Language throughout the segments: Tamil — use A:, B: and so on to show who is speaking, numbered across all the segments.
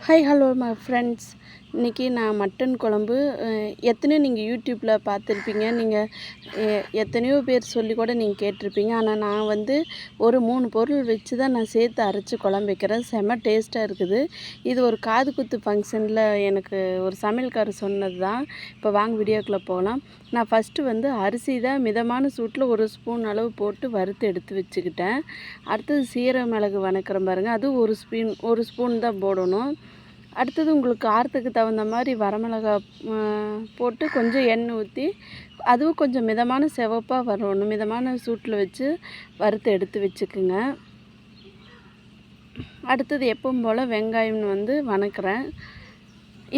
A: ஹாய் ஹலோ மை ஃப்ரெண்ட்ஸ் இன்றைக்கி நான் மட்டன் குழம்பு எத்தனையோ நீங்கள் யூடியூப்பில் பார்த்துருப்பீங்க. நீங்கள் எத்தனையோ பேர் சொல்லி கூட நீங்கள் கேட்டிருப்பீங்க. ஆனால் நான் வந்து ஒரு மூணு பொருள் வச்சு தான் நான் சேர்த்து அரைச்சி குழம்பு வைக்கிறேன். செம்ம டேஸ்ட்டாக இருக்குது. இது ஒரு காது குத்து ஃபங்க்ஷனில் எனக்கு ஒரு சமையல்காரர் சொன்னது தான் இப்போ வாங்க வீடியோக்குள்ளே போகலாம் நான் ஃபஸ்ட்டு வந்து அரிசி தான் மிதமான சூட்டில் ஒரு ஸ்பூன் அளவு போட்டு வறுத்து எடுத்து வச்சுக்கிட்டேன். அடுத்தது சீரக மிளகு வணக்கிறேன் பாருங்கள் அது ஒரு ஸ்பூன் ஒரு ஸ்பூன் தான் போடணும். அடுத்தது உங்களுக்கு காரத்துக்கு தகுந்த மாதிரி வரமிளகா போட்டு கொஞ்சம் எண்ணெய் ஊற்றி அதுவும் கொஞ்சம் மிதமான சிவப்பாக வரணும். மிதமான சூட்டில் வச்சு வறுத்து எடுத்து வச்சுக்குங்க. அடுத்தது எப்பவும் போல் வெங்காயம்னு வந்து வணக்கிறேன்.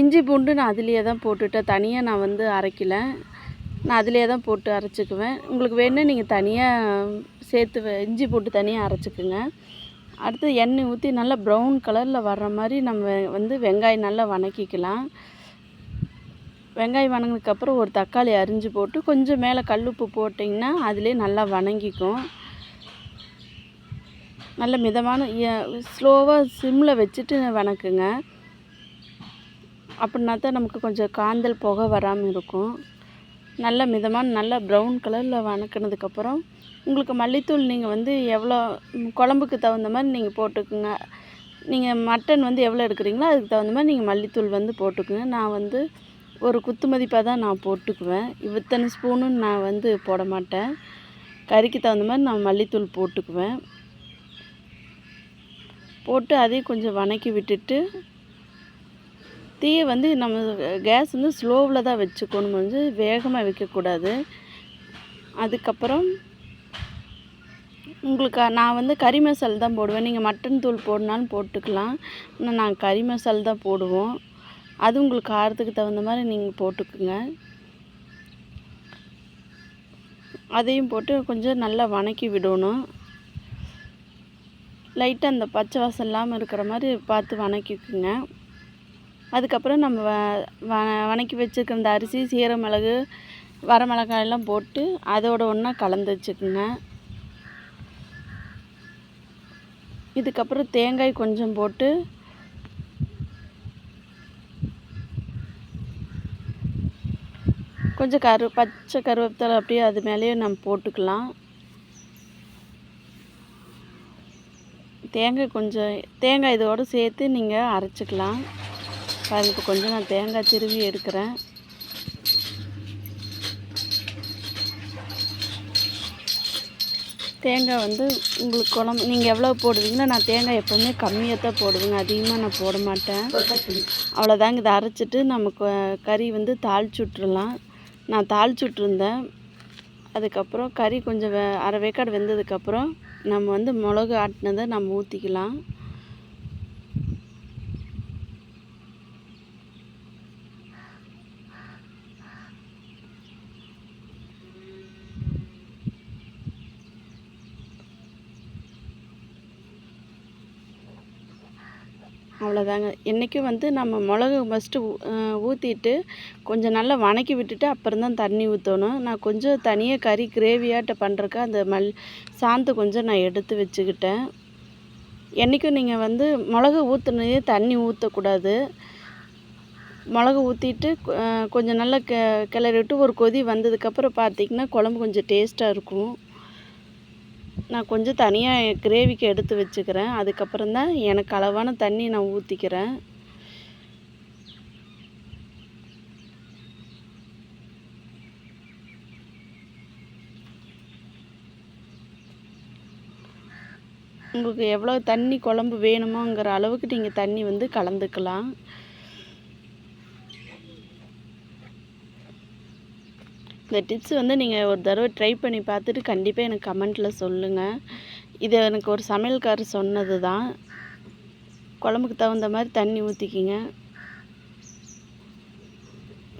A: இஞ்சி பூண்டு நான் அதுலேயே தான் போட்டுட்டேன். தனியாக நான் வந்து அரைக்கலை. நான் அதிலே தான் போட்டு அரைச்சிக்குவேன். உங்களுக்கு வேணுன்னா நீங்கள் தனியாக சேர்த்து இஞ்சி போட்டு தனியாக அரைச்சிக்குங்க. அடுத்து எண்ணெய் ஊற்றி நல்லா ப்ரௌன் கலரில் வர்ற மாதிரி நம்ம வந்து வெங்காயம் நல்லா வணக்கிக்கலாம். வெங்காயம் வணங்கினதுக்கப்புறம் ஒரு தக்காளி அரிஞ்சு போட்டு கொஞ்சம் மேலே கல்லுப்பு போட்டிங்கன்னா அதிலே நல்லா வணங்கிக்கும். நல்ல மிதமான ஸ்லோவாக சிம்மில் வச்சுட்டு வணக்குங்க. அப்படின்னா தான் நமக்கு கொஞ்சம் காந்தல் புகை வராமல் இருக்கும். நல்ல மிதமான நல்லா ப்ரௌன் கலரில் வணக்கினதுக்கப்புறம் உங்களுக்கு மல்லித்தூள் நீங்கள் வந்து எவ்வளோ குழம்புக்கு தகுந்த மாதிரி நீங்கள் போட்டுக்குங்க. நீங்கள் மட்டன் வந்து எவ்வளோ எடுக்கிறீங்களோ அதுக்கு தகுந்த மாதிரி நீங்கள் மல்லித்தூள் வந்து போட்டுக்குங்க. நான் வந்து ஒரு குத்து மதிப்பாக தான் நான் போட்டுக்குவேன். இத்தனை ஸ்பூனுன்னு நான் வந்து போட மாட்டேன். கறிக்கு தகுந்த மாதிரி நான் மல்லித்தூள் போட்டுக்குவேன். போட்டு அதையும் கொஞ்சம் வணக்கி விட்டுட்டு தீயை வந்து நம்ம கேஸ் வந்து ஸ்லோவில் தான் வச்சுக்கணும். வந்து வேகமாக வைக்கக்கூடாது. அதுக்கப்புறம் உங்களுக்கு நான் வந்து கறி மசால் தான் போடுவேன். நீங்கள் மட்டன் தூள் போடணாலும் போட்டுக்கலாம். ஆனால் நாங்கள் கறி மசால் தான் போடுவோம். அது உங்களுக்கு காரத்துக்கு தகுந்த மாதிரி நீங்கள் போட்டுக்குங்க. அதையும் போட்டு கொஞ்சம் நல்லா வணக்கி விடணும். லைட்டாக அந்த பச்சை வாசம் இல்லாமல் இருக்கிற மாதிரி பார்த்து வணக்கிக்குங்க. அதுக்கப்புறம் நம்ம வ வணக்கி வச்சுருக்க அந்த அரிசி சீரமிளகு வரமிளகாயெல்லாம் போட்டு அதோட ஒன்றா கலந்து வச்சுக்குங்க. இதுக்கப்புறம் தேங்காய் கொஞ்சம் போட்டு கொஞ்சம் கரு பச்சை கருவேப்பிலை அப்படியே அது மேலேயே நம்ம போட்டுக்கலாம். தேங்காய் கொஞ்சம் தேங்காய் இதோடு சேர்த்து நீங்கள் அரைச்சிக்கலாம். இப்போ கொஞ்சம் நான் தேங்காய் திருவி எடுக்கிறேன். தேங்காய் வந்து உங்களுக்கு குழம்பு நீங்கள் எவ்வளோ போடுவீங்களோ நான் தேங்காய் எப்போவுமே கம்மியாக தான் போடுவேங்க. அதிகமாக நான் போட மாட்டேன். அவ்வளோதாங்க இதை அரைச்சிட்டு நம்ம கறி வந்து தாளிச்சு விட்ருலாம் நான் தாளிச்சு விட்ருந்தேன் அதுக்கப்புறம் கறி கொஞ்சம் அரை வேக்காடு வெந்ததுக்கப்புறம் நம்ம வந்து மிளகு ஆட்டினதை நம்ம ஊற்றிக்கலாம் அவ்வளோதாங்க என்றைக்கும் வந்து நம்ம மிளகு ஃபஸ்ட்டு ஊற்றிட்டு கொஞ்சம் நல்லா வணக்கி விட்டுட்டு அப்புறம் தான் தண்ணி ஊற்றணும் நான் கொஞ்சம் தனியாக கறி கிரேவியாட்ட பண்ணுறக்கு அந்த மல் சாந்து கொஞ்சம் நான் எடுத்து வச்சுக்கிட்டேன். என்றைக்கும் நீங்கள் வந்து மிளகு ஊற்றுனதே தண்ணி ஊற்றக்கூடாது மிளகு ஊற்றிட்டு கொஞ்சம் நல்லா கெ கிளறி விட்டு ஒரு கொதி வந்ததுக்கப்புறம் பார்த்திங்கன்னா குழம்பு கொஞ்சம் டேஸ்ட்டாக இருக்கும். நான் கொஞ்சம் தனியாக கிரேவிக்கு எடுத்து வச்சுக்கிறேன். அதுக்கப்புறம் தான் எனக்கு அளவான தண்ணி நான் ஊற்றிக்கிறேன் உங்களுக்கு எவ்வளோ தண்ணி குழம்பு வேணுமோங்கிற அளவுக்கு நீங்கள் தண்ணி வந்து கலந்துக்கலாம். இந்த டிப்ஸ் வந்து நீங்கள் ஒரு தடவை ட்ரை பண்ணி பார்த்துட்டு கண்டிப்பாக எனக்கு கமெண்ட்டில் சொல்லுங்கள் இது எனக்கு ஒரு சமையல்காரர் சொன்னது தான் குழம்புக்கு தகுந்த மாதிரி தண்ணி ஊற்றிக்கிங்க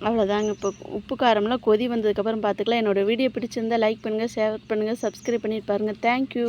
A: அவ்வளோதாங்க இப்போ உப்பு காரம்லாம் கொதி வந்ததுக்கப்புறம் பார்த்துக்கலாம். என்னோடய வீடியோ பிடிச்சிருந்தால் லைக் பண்ணுங்கள் ஷேர் பண்ணுங்கள் சப்ஸ்கிரைப் பண்ணிட்டு பாருங்கள் தேங்க்யூ